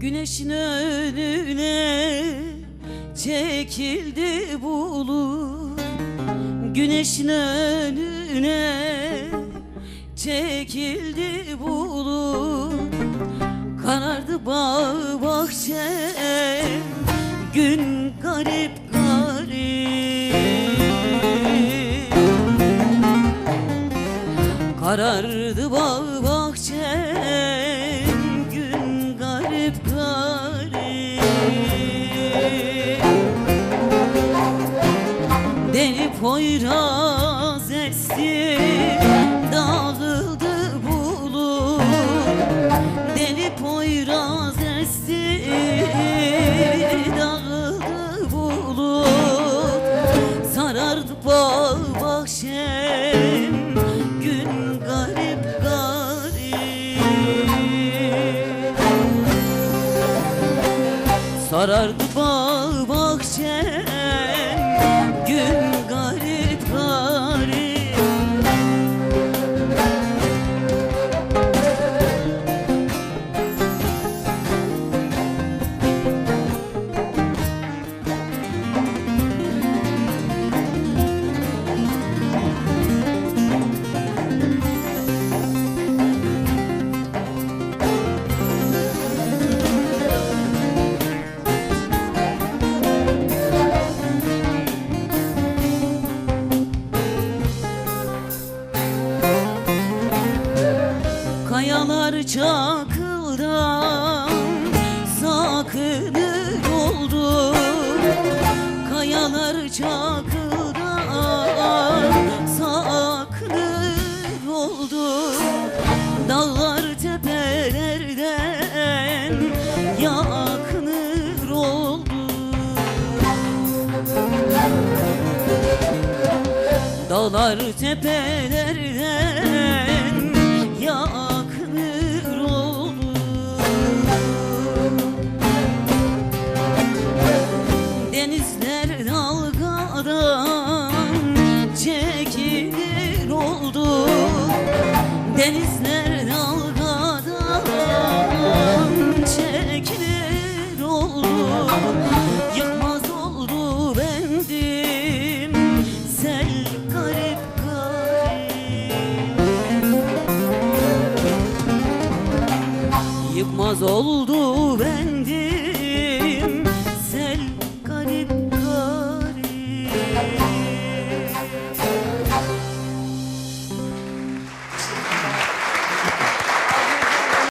Güneşin önüne çekildi bulut. Güneşin önüne çekildi bulut bağ bahçem Gün garip garip. Karardı bağ bahçem Gün garip garip. Deli poyraz bahçem Gün garip garip. Sarardı bağ bahçem Kayalar çakıldan sakınır oldu. Kayalar çakıldan sakınır oldu. Dağlar tepelerden yakınır oldu. Dağlar tepelerden yakınır oldu? Denizler dalgadan çekilir oldu. Yıkmaz oldu bendim Sel garip garip. Yıkmaz oldu bendim